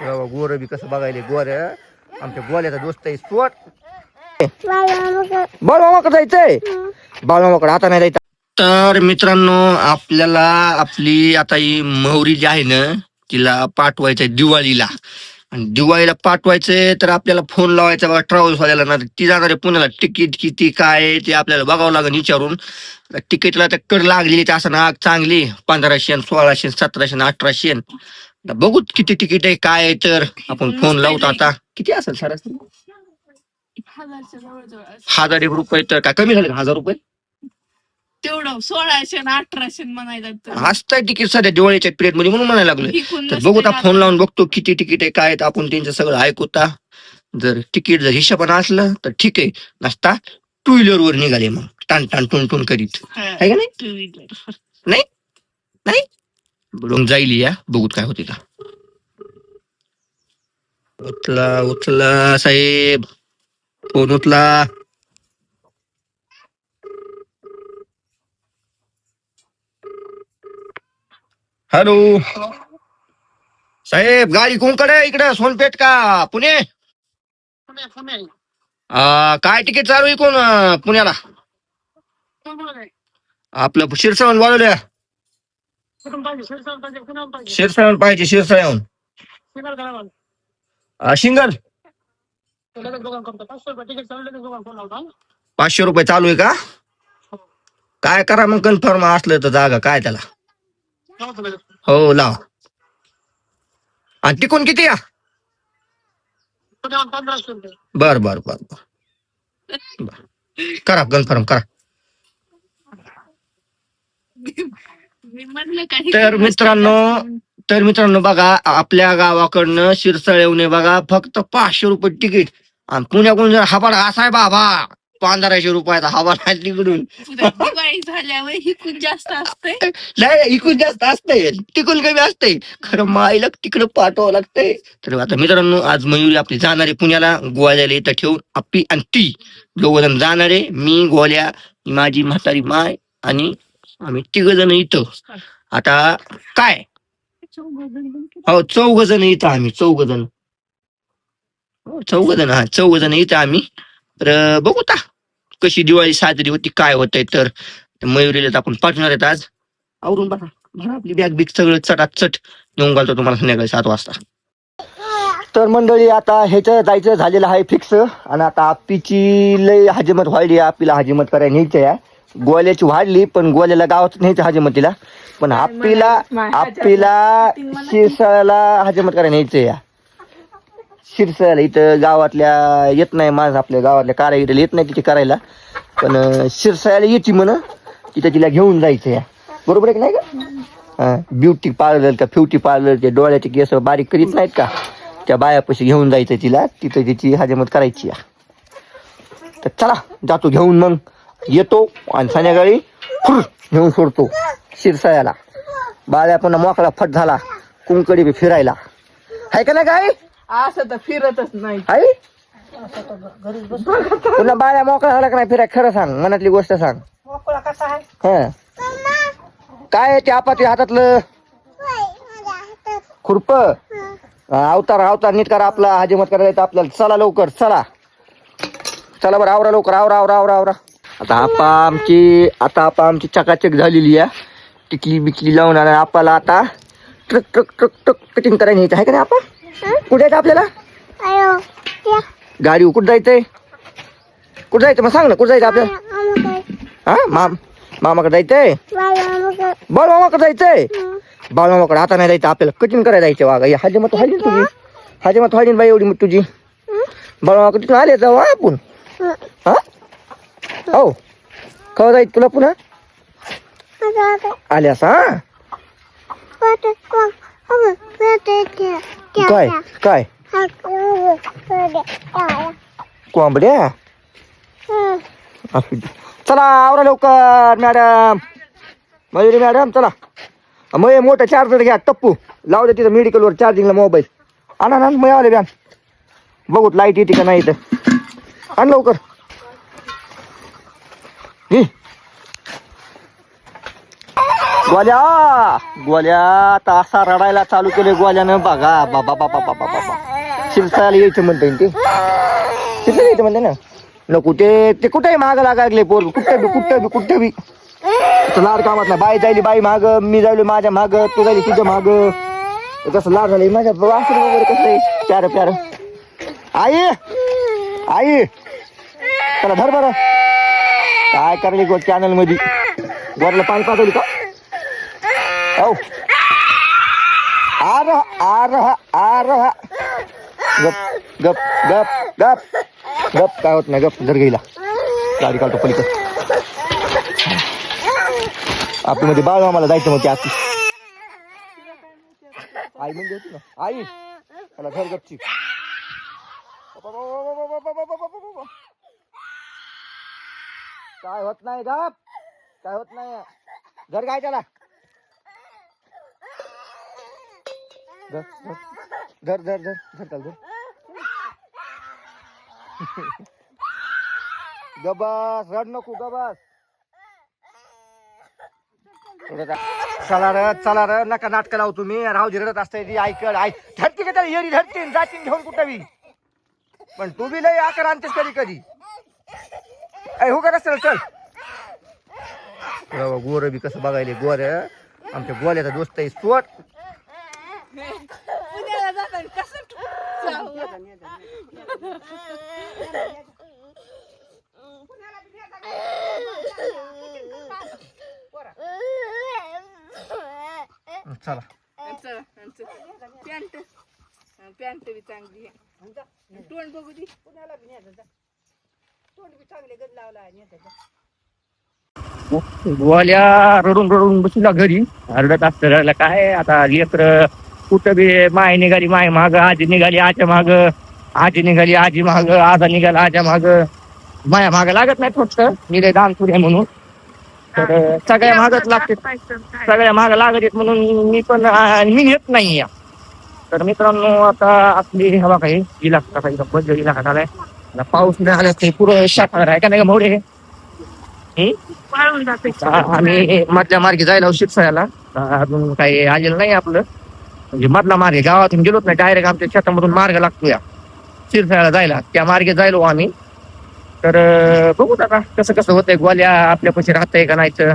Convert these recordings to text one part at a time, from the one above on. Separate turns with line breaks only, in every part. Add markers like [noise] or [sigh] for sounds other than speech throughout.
गोर बी कसं बघायले गोर. आमच्या गोल्याचा दोस्त आहे सोड. बाळमामाकडे जायचंय. बाळमामाकडे आता नाही जायचं. तर मित्रांनो आपल्याला आपली आता ही मोहरी जी आहे ना तिला पाठवायचंय दिवाळीला. आणि दिवाळीला पाठवायचंय तर आपल्याला फोन लावायचा बघा ट्रॅव्हल्स वाल्याला. ना ती जाणार आहे पुण्याला. तिकीट किती काय ते आपल्याला बघावं लागेल विचारून. तिकीटला तर कर लागलेली ते असं ना चांगली. पंधराशे सोळाशे सतराशे अठराशे. आता बघू किती तिकीट आहे काय आहे तर. आपण फोन लावतो आता. किती असेल सरासरी
हजारच्या जवळजवळ असं.
हजार एक रुपये तर काय कमी झाले का? हजार रुपये?
तेवढं सोळाशे आणि अठराशे म्हणायला तर.
असतंय तिकीट सध्या दिवाळीच्या पिरियडमध्ये म्हणून म्हणायला लागलोय.
इकून
तर
नसते
बघू आता. फोन लावून बघतो किती तिकीट आहे काय आहे, तर आपण त्यांचं सगळं ऐकूता जर तिकीट जर हिशोबानं असलं तर ठीक आहे. नसता टू व्हीलर वर निघाले मग. टान टान टून टून करीत.
हा,
आहे का नाही?
two wheeler.
नाही? रूम जाईल या. बघूत काय होते का. उचला उचला साहेब. फोन उचला हॅलो. साहेब गाडी कोणकडे इकडे सोनपेठ का? पुणे? आ, काय तिकीट चालू आहे कोण अं, पुण्याला? आपलं शिरसावून बोलवल्या शिरसावून पाहिजे शिरसावून शिंगल? पाचशे रुपये चालू आहे का? काय करा मग कन्फर्म असलं तर जागा काय त्याला? हो लावा. आणि तिकून किती या? बर बर बर बर. करा कन्फर्म करा. तर मित्रांनो- तर मित्रांनो बघा आपल्या गावाकडनं शिरसाळ येऊन बघा फक्त पाचशे रुपये तिकीट. आणि पुण्याकडून जर हबाड असाय बाबा पंधराशे रुपयाचा हवाल आहे तिकडून.
झाल्यावर हिकून जास्त असते
नाही जास्त असतंय. तिकडून कमी असतंय. खरं माईला तिकडं पाठवावं लागतंय. तर आता मित्रांनो आज मयुरी आपली जाणारे पुण्याला. गोव्याला इथं ठेवून आपली आणि ती. दोघ जण जाणारे मी गोल्या माझी म्हातारी माय आणि आम्ही तिघ जण इथं. आता काय? हो चौघ जण इथं आम्ही चौघ जण. चौघ जण हा चौघ जण इथं आम्ही. तर बघू ता कशी दिवाळी साजरी होती काय होतंय तर मयुरीला तर आपण पाठवणार आहेत आज. आवरून बघा भरा आपली बॅग बिग सगळं चटात चट नेऊन घालतो तुम्हाला संध्याकाळी सात वाजता. तर मंडळी आता ह्याचं जायचं झालेलं आहे फिक्स आणि आता आप्पीची लय हजमत व्हायली आपल्याला हजमत करायला न्यायची आहे. गोल्याची वाढली पण गोल्याला गावात न्यायचं हजमतीला. पण आप्पीला आप्पीला शिरसाळ्याला हजमत करायला न्यायचं या. शिरसाळ्याला इथं गावातल्या येत नाही माझं आपल्या गावातल्या कारागिरीला येत नाही तिथे करायला. पण शिरसाळ्याला येते म्हण तिथं तिला घेऊन जायचं या. बरोबर आहे की नाही का? ब्युटी पार्लर का फ्युटी पार्लर ते डोळ्याचे केस बारीक करीत नाहीत का? त्या बायापाशी घेऊन जायचं तिला तिथं तिची हजमत करायची या. तर चला जातो घेऊन मग. येतो आणि संध्याकाळी फुर घेऊन सोडतो शिरसाळ्याला बाळ्या पुन्हा मोकळा फट झाला. कुंकडी बी फिरायला. आहे का नाही काय
असं तर फिरतच नाही.
पुन्हा बाळ्या मोकळा झाला का नाही फिराय खरं सांग मनातली गोष्ट सांग. हं. काय आहे ते आपाच्या हातातलं? खुरप? अवतार अवतार नीट करा आपला. हजमत करायला येतं आपल्याला. चला लवकर चला. चला बरं आवरा लवकर आवरा आवरा आवरा आवरा. आता आपा आमची आता आपा आमची चकाचक झालेली आहे. टिकली बिकली लावून आणि आपाला आता. Truck truck truck truck cutting करायला न्यायचं आहे का नाही आपा? कुठे जायचं आपल्याला? गाडी कुठं जायचंय? कुठं जायचं मग सांग ना कुठं जायचं आपल्याला? हा? माम मामाकडे जायचंय? बाळ मामाकडे. जायचंय? बाळ मामाकडे आता नाही जायचं आपल्याला कटिंग करायला जायचं वागा या हजमत व्हायली ना तुझी. हजमत व्हायली ना बाई एवढी मोठी तुझी. बाळ मामाकडे तिथून आले जाऊ आपण. हा? हो. कवा जायचं तुला पुन्हा? आल्यास हा? काय? काय? कोंबड्या. चला आवरा लवकर मॅडम. मयुरी मॅडम चला. मग हे मोठं चार्जर घ्या टप्पू. लावू दे तिथं मेडिकलवर चार्जिंगला मोबाईल आणा ना मग आले बॅन बघू लाइट येते का नाही इथं. आण लवकर. हे
गोल्या गोल्या आता असा रडायला चालू केले गोल्यानं. बघा बाबा बाबा बाबा बाबा. शिरसायला यायचं म्हणते ते. शिरसायला यायचं म्हणते ना? नको ते ते कुठेही माग लागले पोर. कुठं बी कुठं बी कुठं बी. तो लाड कामात ना बाई जायली बाई माग मी जायलो माझ्या माग तू जायली तुझ्या माग. कसं लाड झाले माझ्या वासर वगैरे कसं आहे? प्यार प्यार. आई आई. चला धर बरं. काय करले गो चॅनलमध्ये? वरला पाणी पाठवली का? औ. आर आर आर गप गप गप गप. गप काय होत नाही गप जर गेला गाडी काढतो पलीकडे. आपली मध्ये बाळ आम्हाला जायचं मग आती आई म्हणजे होती ना आई. मला घर गपची. काय होत नाही गप? काय होत नाही? घर काय त्याला. धर धर. धर धर धर. धर गबास रड नको गबास चला र चला र. नका नाटक लावू तुम्ही. राहू दे रडत असताय ती. ऐकड ऐक. धरती का त्याला येरी धरतीन जातीन घेऊन कुठं बी. पण तू बी लय आकार आणतेस कधी कधी. ऐ हो का चल. चल गोर बी कसं बघायले गोर आमच्या गोल्याचा दोस्त आहे सोट
पुण्याला जाताना कसं जाऊ?
चला.
चला, चला. पॅन्ट. हा, पॅन्ट बी चांगली आहे तोंड
गोल्या रडून रडून बसला घरी. रडत असतं रडलं काय? आता लेकर कुठं बी माय निघाली माय माग आजी निघाली आच्या माग. आजी निघाली आजी माग आजा निघाला आजा माग. माया माग लागत नाही फक्त. निघे दान सुरे म्हणून. तर सगळ्या मागच लागते. सगळ्या माग लागत आहेत म्हणून मी पण मी येत नाही या. तर मित्रांनो आता आपली हवा काही इलाका काही बद्दल इलाका झालाय. आता पाऊस नाही आला ते पुरं शाखा आहे का नाही का मोडे आम्ही मधल्या मार्गे जायला शिरसायला अजून काही आलेलं नाही आपलं. म्हणजे मधला मार्गे गावातून गेलोच नाही डायरेक्ट आमच्या शेतामधून मार्ग लागतो या शिरसायला जायला. त्या मार्गे जायलो आम्ही. तर बघू आता कसं कसं होतंय. ग्वाल्या आपल्यापाशी राहतंय का नाही तर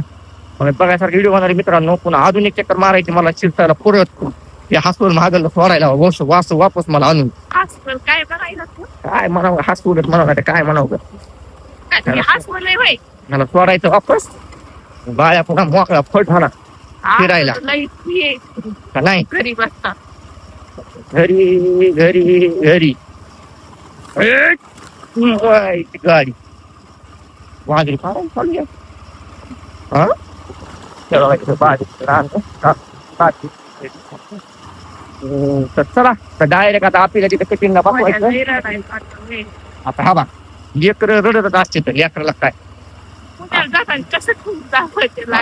बघायसारखे व्हिडिओ बनवणारे मित्रांनो पुन्हा एक चक्कर मारायची मला शिरसायला परत ते हसवून मागल सोडायला वर्ष वास वापस मला आणून
आजकाल काय करायला तू?
काय म्हणावं हसवूनच म्हणावं नाही तर काय म्हणावं गं.
काय तुम्ही हसवलंय होय?
मला सोडायचं वापस बाया पुन्हा मोकळा फट झाला फिरायला.
आज लई ये,
का नाही
घरी बसता
घरी घरी घरी ए, वाई, ती गाडी वाजरी फार चालली आहे. हा चला बाई, इथं बाजी तर चला. तर डायरेक्ट आता आपल्याला तिथे कटिंगला बसवायचं.
पाठवलंय.
आता हा बा लेकर रडत असते तर लेकराला काय?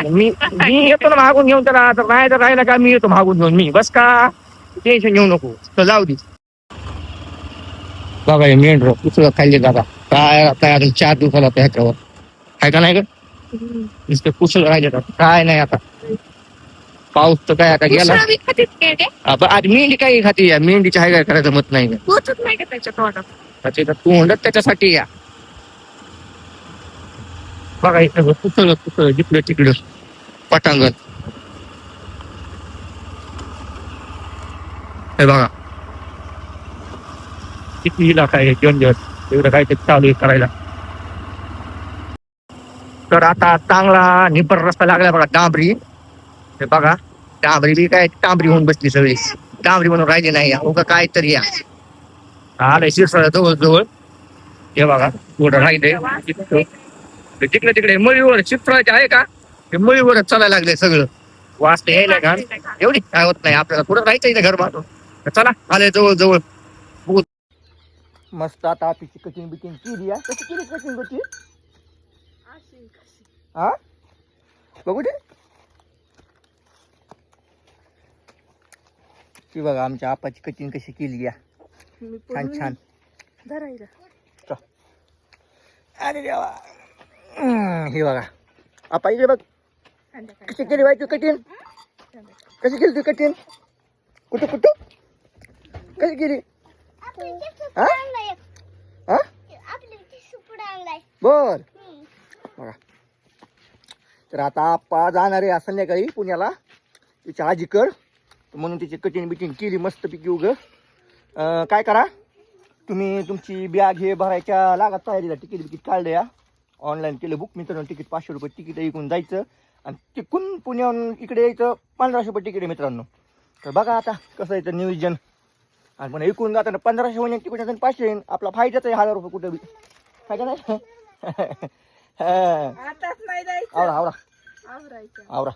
मी मी येतो ना मागून घेऊन त्याला. तर नाही तर राहिला का? मी येतो मागून घेऊन. मी बस का? टेन्शन घेऊ नको. तर जाऊ दे. बघा हे मेंढर कुसळ खाल्ले दादा. काय काय अजून चार दिवसाला आता ह्याच्यावर. आहे का नाही का नुसते कुसळ राहिले काय नाही आता. पाऊस तर काय आता गेला.
दुसरं काय ते?
अब आज मेंढी काही खाती या? मेंढीच्या आहे काय करायचं मत नाही
पोचत नाही का त्याच्या तोंडात?
त्याच्या तोंडच त्याच्यासाठी या. बघा इथं कुसळ कुसळ जिकडं तिकडं. पटांगण. हे बघा. किती इलाका आहे जंजट एवढं काय ते चालू आहे करायला. तर आता चांगला निबर रस्ता लागला बघा डांबरी. हे बघा डांबरी बी काय डांबरी होऊन बसली सगळी. डांबरी म्हणून राहिली नाही या उगा काय तरी या. आलंय शिरसाळा जवळ जवळ हे बघा थोडं राहिले. तिकडे तिकडे मळीवर चित्राचे आहे का? हे मळीवरच चालायला लागले सगळं. वाचते यायला का एवढी काय होत नाही आपल्याला कुठं राहायचं इथे घर बांधून. तर चला आले जवळ जवळ मस्त आता तिची कटिंग बिटिंग केली आहे कशी केली कटिंग होती हा? बघू दे. ती बघा आमच्या आपाची कटिंग कशी केली या. छान छान.
धरायला.
अरे देवा. हे बघा. आपा इकडे बघ.
कशी केली बाई तू कठीण कशी केली तू कठीण कुठं कुठं? कशी केली? हा? हा? बर. बघा. तर आता आप्पा जाणार आहे संध्याकाळी पुण्याला? तिच्या आजीकड. म्हणून तिची कटिंग बिटिंग केली मस्त पैकी उग काय करा? तुम्ही तुमची बॅग हे भरायच्या लागत तयारीला तिकीट बिकीट काढलं या. ऑनलाईन केलं बुक मित्रांनो तिकीट पाचशे रुपये तिकीट इकून जायचं. आणि तिकून पुण्याहून इकडे यायचं पंधराशे रुपये तिकीट आहे मित्रांनो. तर बघा आता कसं यायचं नियोजन. आणि पण इकून जाताना पंधराशे म्हणजे तिकडे जाताना पाचशे येईन आपला फायद्याच आहे हजार रुपये कुठं बी. फायदा नाही? [laughs] आवरा आवरा. आवरा.